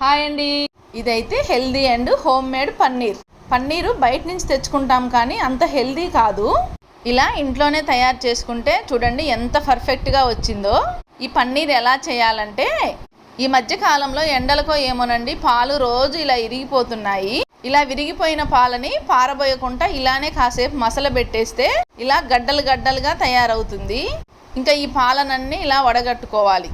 Hi అండి. ఇదైతే healthy and home made paneer. Paneer బయట నుంచి తెచ్చుకుంటాం కానీ అంత హెల్దీ కాదు. ఇలా ఇంట్లోనే తయారు చేసుకుంటే చూడండి ఎంత పర్ఫెక్ట్గా వచ్చిందో. ఈ పన్నీర్ ఎలా చేయాలంటే ఈ మధ్య కాలంలో ఎండలకో ఏమోనండి పాలు రోజు ఇలా ఇరిగిపోతున్నాయి. ఇలా విరిగిపోయిన పాలని పారబోయకుండా ఇలానే కాసేపు మసల పెట్టేస్తే ఇలా గడ్డలు గడ్డలుగా తయారవుతుంది. ఇంకా ఈ పాలనన్నీ ఇలా వడగట్టుకోవాలి.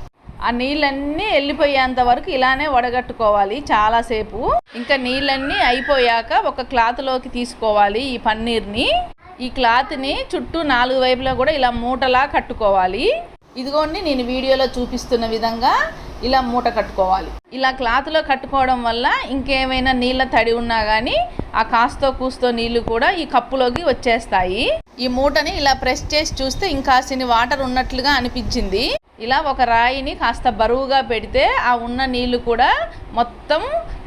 ఆ నీళ్ళన్నీ వెళ్ళిపోయేంత వరకు ఇలానే వడగట్టుకోవాలి చాలాసేపు ఇంకా నీళ్ళన్నీ అయిపోయాక ఒక క్లాత్లోకి తీసుకోవాలి ఈ పన్నీర్ని. ఈ క్లాత్ని చుట్టూ నాలుగు వైపులా కూడా ఇలా మూటలా కట్టుకోవాలి. ఇదిగోండి నేను వీడియోలో చూపిస్తున్న విధంగా ఇలా మూట కట్టుకోవాలి. ఇలా క్లాత్లో కట్టుకోవడం వల్ల ఇంకేమైనా నీళ్ళ తడి ఉన్నా కానీ ఆ కాస్తో కూస్తో నీళ్ళు కూడా ఈ కప్పులోకి వచ్చేస్తాయి. ఈ మూటని ఇలా ప్రెస్ చేసి చూస్తే ఇంకాసిని వాటర్ ఉన్నట్లుగా అనిపించింది. ఇలా ఒక రాయిని కాస్త బరువుగా పెడితే ఆ ఉన్న నీళ్ళు కూడా మొత్తం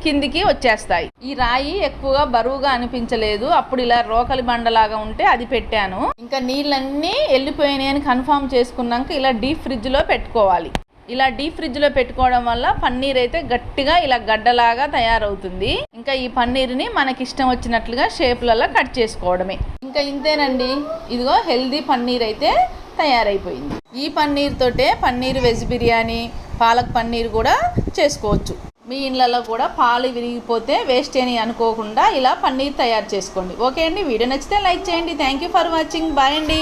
కిందికి వచ్చేస్తాయి. ఈ రాయి ఎక్కువగా బరువుగా అనిపించలేదు. అప్పుడు ఇలా రోకలి బండలాగా ఉంటే అది పెట్టాను. ఇంకా నీళ్ళన్నీ వెళ్ళిపోయినాయి అని కన్ఫామ్ చేసుకున్నాక ఇలా డీప్ ఫ్రిడ్జ్లో పెట్టుకోవాలి. ఇలా డీప్ ఫ్రిడ్జ్లో పెట్టుకోవడం వల్ల పన్నీర్ అయితే గట్టిగా ఇలా గడ్డలాగా తయారవుతుంది. ఇంకా ఈ పన్నీర్ని మనకి ఇష్టం వచ్చినట్లుగా షేప్లలో కట్ చేసుకోవడమే. ఇంకా ఇంతేనండి. ఇదిగో హెల్దీ పన్నీర్ అయితే తయారైపోయింది. ఈ పన్నీర్ తోటే పన్నీర్ వెజ్ బిర్యానీ పాలక్ పన్నీర్ కూడా చేసుకోవచ్చు. మీ ఇళ్ళలో కూడా పాలు విరిగిపోతే వేస్ట్ అని అనుకోకుండా ఇలా పన్నీర్ తయారు చేసుకోండి. ఓకే అండి వీడియో నచ్చితే లైక్ చేయండి. Thank you for watching. Bye అండి.